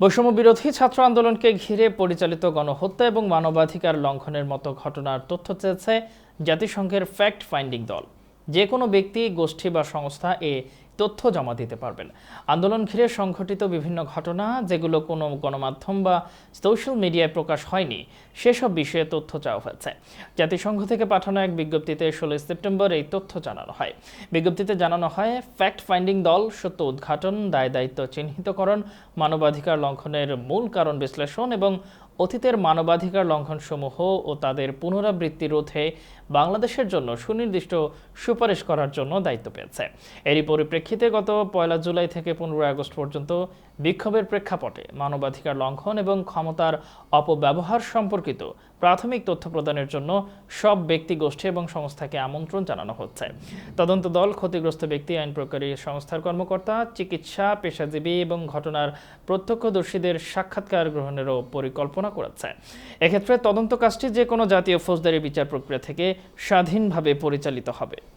বৈষম্য বিরোধী ছাত্র আন্দোলনকে ঘিরে পরিচালিত গণহত্যা এবং মানবাধিকার লঙ্ঘনের মতো ঘটনার তথ্য চেয়েছে জাতিসংঘের ফ্যাক্ট ফাইন্ডিং দল। যে কোনো ব্যক্তি, গোষ্ঠী বা সংস্থা এ তথ্য জমা দিতে পারবেন। আন্দোলন ঘিরে সংঘটিত বিভিন্ন ঘটনা, যেগুলো কোনো গণমাধ্যম বা সোশ্যাল মিডিয়ায় প্রকাশ হয়নি, সেসব বিষয়ে তথ্য চাওয়া হয়েছে। জাতিসংঘ থেকে পাঠানো এক বিজ্ঞপ্তিতে ষোলোই সেপ্টেম্বর এই তথ্য জানানো হয়। বিজ্ঞপ্তিতে জানানো হয় ফ্যাক্ট ফাইন্ডিং দল সত্য উদ্ঘাটন, দায় দায়িত্ব চিহ্নিতকরণ, মানবাধিকার লঙ্ঘনের মূল কারণ বিশ্লেষণ এবং অতীতের মানবাধিকার লঙ্ঘনসমূহ ও তাদের পুনরাবৃত্তি রোধে বাংলাদেশের জন্য সুনির্দিষ্ট সুপারিশ করার জন্য দায়িত্ব পেয়েছে। এরই পরিপ্রেক্ষিতে গত পয়লা জুলাই থেকে পনেরোই আগস্ট পর্যন্ত বিক্ষোভের প্রেক্ষাপটে মানবাধিকার লঙ্ঘন এবং ক্ষমতার অপব্যবহার সম্পর্কিত প্রাথমিক তথ্য প্রদানের জন্য সব ব্যক্তি গোষ্ঠী এবং সংস্থাকে আমন্ত্রণ জানানো হচ্ছে। তদন্ত দল ক্ষতিগ্রস্ত ব্যক্তি, আইন প্রকারী সংস্থার কর্মকর্তা, চিকিৎসা, পেশাজীবী এবং ঘটনার প্রত্যক্ষদর্শীদের সাক্ষাৎকার গ্রহণেরও পরিকল্পনা করেছে। এক্ষেত্রে তদন্ত কাজটি যে কোনো জাতীয় ফৌজদারি বিচার প্রক্রিয়া থেকে স্বাধীনভাবে পরিচালিত হবে।